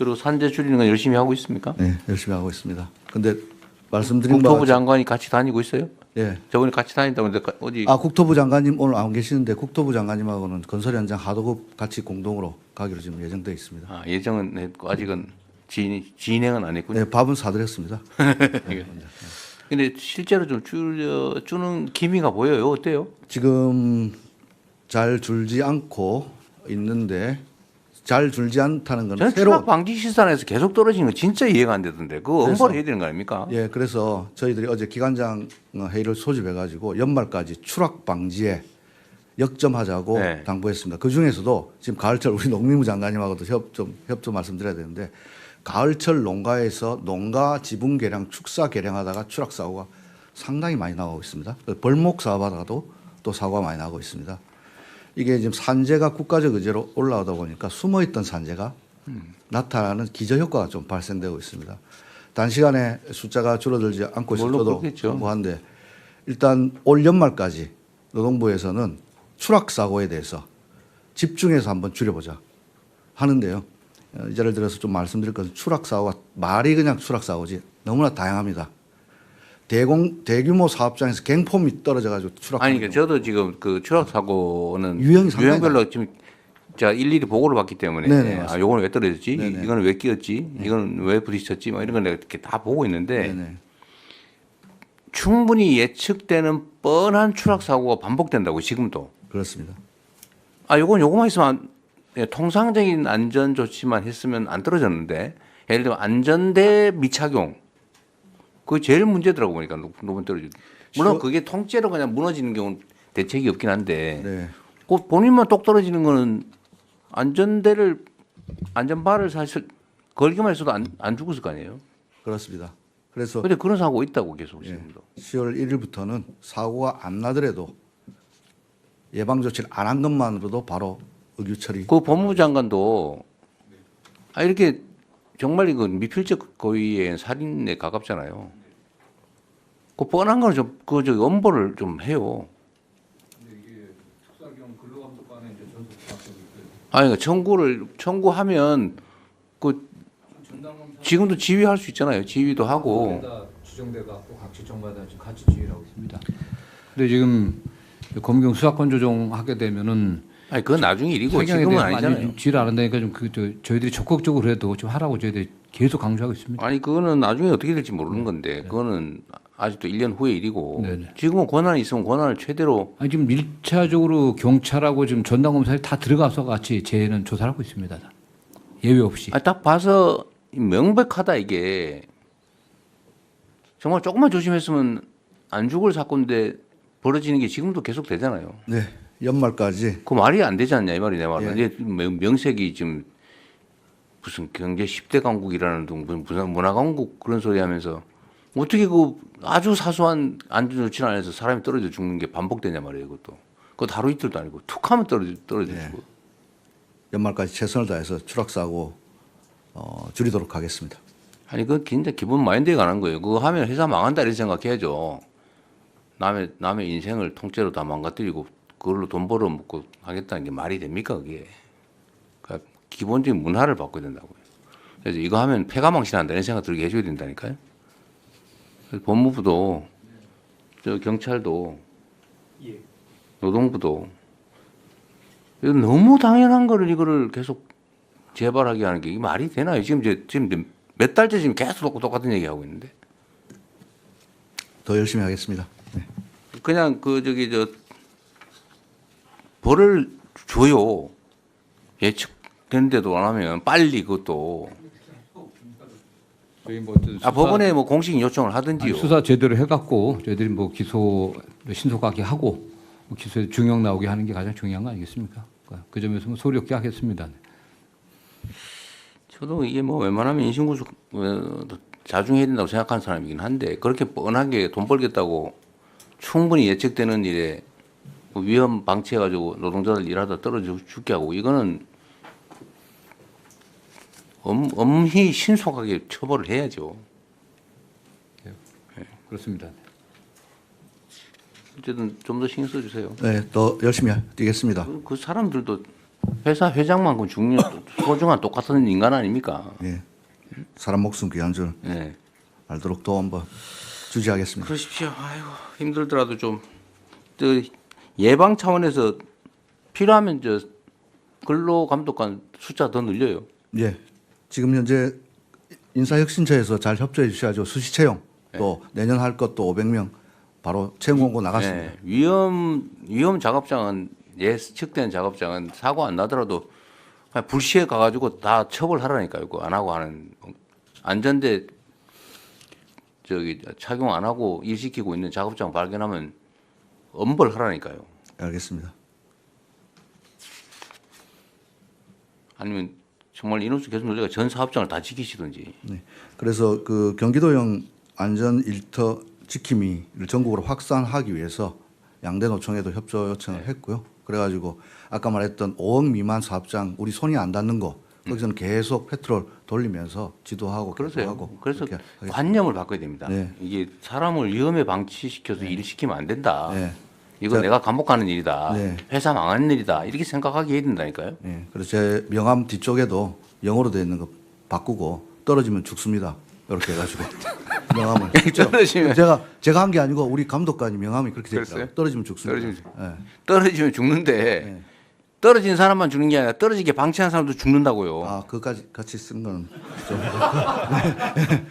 그리고 산재 줄이는 건 열심히 하고 있습니까? 네, 열심히 하고 있습니다. 근데 말씀드린 국토부 장관이 같이 다니고 있어요? 예. 저번에 같이 다닌다고 했는데 어디 아 국토부 장관님 오늘 안 계시는데 국토부 장관님하고는 건설 현장 하도급 같이 공동으로 가기로 지금 예정돼 있습니다. 아, 예정은 했고 아직은 진, 진행은 안 했군요. 네, 밥은 사드렸습니다. 근데 실제로 좀 줄여 주는 기미가 보여요. 어때요? 지금 잘 줄지 않고 있는데 잘 줄지 않다는 건 저는 새로 추락 방지 시설에서 계속 떨어지는 거 진짜 이해가 안 되던데 그거 엄벌 해야 되는 거 아닙니까? 예, 그래서 저희들이 어제 기관장 회의를 소집해 가지고 연말까지 추락 방지에 역점하자고 네. 당부했습니다. 그 중에서도 지금 가을철 우리 농림부 장관님하고도 협좀 협조 말씀드려야 되는데 가을철 농가에서 농가 지분 개량, 축사 개량하다가 추락 사고가 상당히 많이 나오고 있습니다. 그 벌목 사업하다가도 또 사고가 많이 나고 있습니다. 이게 지금 산재가 국가적 의제로 올라오다 보니까 숨어있던 산재가 나타나는 기저 효과가 좀 발생되고 있습니다. 단시간에 숫자가 줄어들지 않고 그렇겠죠. 공부한데 일단 올 연말까지 노동부에서는 추락 사고에 대해서 집중해서 한번 줄여보자 하는데요. 어, 예를 들어서 좀 말씀드릴 것은 추락 사고가 말이 그냥 추락 사고지 너무나 다양합니다. 대공 대규모 사업장에서 갱폼이 떨어져 가지고 추락. 아니 그러니까 저도 지금 그 추락 사고는 유형이 상당히 유형별로 지금 제가 일일이 보고를 받기 때문에 네네, 아 요거는 왜 떨어졌지? 네네. 이거는 왜 끼었지? 이거는 왜 부딪혔지? 막 이런 걸 내가 이렇게 다 보고 있는데 네네. 충분히 예측되는 뻔한 추락 사고가 반복된다고 지금도. 그렇습니다. 아, 요건 요거만 있으면 안- 예, 통상적인 안전 조치만 했으면 안 떨어졌는데 예를 들면 안전대 미착용 그게 제일 문제더라고 보니까 높- 높은 떨어지기. 물론 그게 통째로 그냥 무너지는 경우는 대책이 없긴 한데 네. 그 본인만 똑 떨어지는 거는 안전대를 안전바를 사실 걸기만 했어도 안, 안 죽었을 거 아니에요. 그렇습니다. 그래서 근데 그런 사고 있다고 계속 예. 지금도. 10월 1일부터는 사고가 안 나더라도 예방 조치를 안 한 것만으로도 바로 의규 처리. 그 법무부 장관도 아 이렇게 정말 이거 미필적 고의의 살인에 가깝잖아요. 그 뻔한 거는 좀 그 저 엄벌을 좀 해요. 아니 그러니까 청구를 청구하면 그 지금도 지휘할 수 있잖아요. 지휘도 하고. 다 지정돼 갖고 각 지청마다 같이 지휘하고 있습니다. 근데 지금 검경 수사권 조정하게 되면은 아니 그건 나중에 일이고 지금은 아니잖아요. 많이 지를 안 한다니까 좀그 저희들이 적극적으로 해도 좀 하라고 저희들이 계속 강조하고 있습니다. 아니 그거는 나중에 어떻게 될지 모르는 건데 그거는 아직도 1년 후의 일이고 네네. 지금은 권한이 있으면 권한을 최대로 아니 지금 일차적으로 경찰하고 지금 전담검사들이 다 들어가서 같이 재해는 조사를 하고 있습니다. 예외 없이. 아, 딱 봐서 명백하다 이게 정말 조금만 조심했으면 안 죽을 사건인데 벌어지는 게 지금도 계속 되잖아요. 네. 연말까지 그 말이 안 되지 않냐 이 말이 내 말은. 예. 이제 명- 명색이 지금 무슨 경제 10대 강국이라는 둥 무슨 문화- 문화 강국 그런 소리 하면서 어떻게 그 아주 사소한 안전 조치 안 해서 사람이 떨어져 죽는 게 반복되냐 말이에요 그것도. 그거 하루 이틀도 아니고 툭 하면 떨어져 떨어져 예. 죽고. 연말까지 최선을 다해서 추락 사고 어, 줄이도록 하겠습니다. 아니 그 진짜 기본 마인드에 관한 거예요. 그거 하면 회사 망한다 이런 생각해야죠. 남의 남의 인생을 통째로 다 망가뜨리고 그걸로 돈 벌어 먹고 하겠다는 게 말이 됩니까 그게? 그러니까 기본적인 문화를 바꿔야 된다고요. 그래서 이거 하면 폐가 망신한다 이런 생각 들게 해줘야 된다니까요. 그래서 법무부도 저 경찰도 노동부도 이거 너무 당연한 거를 이거를 계속 재발하게 하는 게 이게 말이 되나요? 지금 이제 지금 몇 달째 지금 계속 똑같은 얘기 하고 있는데 더 열심히 하겠습니다. 네. 그냥 그 저기 저 벌을 줘요 예측된데도 안 하면 빨리 그것도 저희 뭐 어떤 아 법원에 뭐 공식 요청을 하든지요. 아니, 수사 제대로 해갖고 저희들이 뭐 기소 신속하게 하고 뭐 기소에 중형 나오게 하는 게 가장 중요한 거 아니겠습니까? 그 점에서 뭐 소리 없게 하겠습니다. 저도 이게 뭐 웬만하면 인신구속 어, 자중해야 된다고 생각하는 사람이긴 한데 그렇게 뻔하게 돈 벌겠다고 충분히 예측되는 일에 뭐 위험 방치해가지고 노동자들 일하다 떨어져 죽게 하고 이거는 엄, 엄히 신속하게 처벌을 해야죠. 그렇습니다. 어쨌든 좀 더 신경 써주세요. 네, 더 열심히 뛰겠습니다. 그, 그 사람들도 회사 회장만큼 중요 소중한 똑같은 인간 아닙니까? 예. 사람 목숨 귀한 줄 네. 알도록 또 한번 주지하겠습니다. 그러십시오. 아이고 힘들더라도 좀또 예방 차원에서 필요하면 저 근로 감독관 숫자 더 늘려요. 예. 지금 현재 인사혁신처에서 잘 협조해 주셔야죠. 수시 채용 또 내년 할 것도 500명 바로 채용 공고 나갔습니다. 네. 위험 위험 작업장은 예측된 작업장은 사고 안 나더라도 그냥 불시에 가가지고 다 처벌하라니까요. 그거 안 하고 하는 안전대 저기 착용 안 하고 일 시키고 있는 작업장 발견하면 엄벌하라니까요. 알겠습니다. 아니면 정말 인원수 계속 늘려가 전 사업장을 다 지키시든지. 네. 그래서 그 경기도형 안전 일터 지킴이를 전국으로 확산하기 위해서 양대 노총에도 협조 요청을 했고요. 그래가지고 아까 말했던 5억 미만 사업장 우리 손이 안 닿는 거 거기서는 계속 페트롤 돌리면서 지도하고 그러세요. 그래서. 관념을 바꿔야 됩니다. 네. 이게 사람을 위험에 방치시켜서 일을 시키면 안 된다. 네. 이거 자- 내가 감옥 가는 일이다. 네. 회사 망하는 일이다. 이렇게 생각하게 해야 된다니까요. 예, 그래서 제 명함 뒤쪽에도 영어로 되어 있는 거 바꾸고 떨어지면 죽습니다. 이렇게 해가지고 명함을 실제로 떨어지면- 제가 제가 한 게 아니고 우리 감독관이 명함이 그렇게. 그랬어요? 떨어지면 죽습니다. 떨어지면 예. 떨어지면 죽는데 떨어진 사람만 죽는 게 아니라 떨어지게 방치한 사람도 죽는다고요. 아 그까지 같이 쓴 거는 좀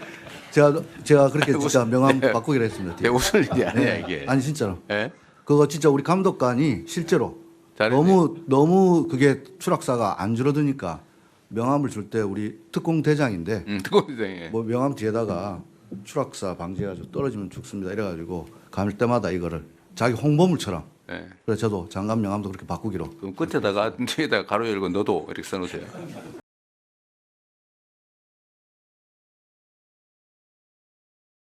제가 제가 그렇게 진짜 명함 바꾸기로 했습니다. 대 웃을 일이 아니야 네. 이게. 아니 진짜로 예? 그거 진짜 우리 감독관이 실제로 잘했네요. 너무 너무 그게 추락사가 안 줄어드니까 명함을 줄 때 우리 특공 대장인데 음, 특공대장에. 뭐 명함 뒤에다가 추락사 방지해가지고 떨어지면 죽습니다 이래가지고 갈 때마다 이거를 자기 홍보물처럼 예. 그래서 저도 장관 명함도 그렇게 바꾸기로 그럼 끝에다가 뒤에다가 가로 열고 너도 이렇게 써놓으세요.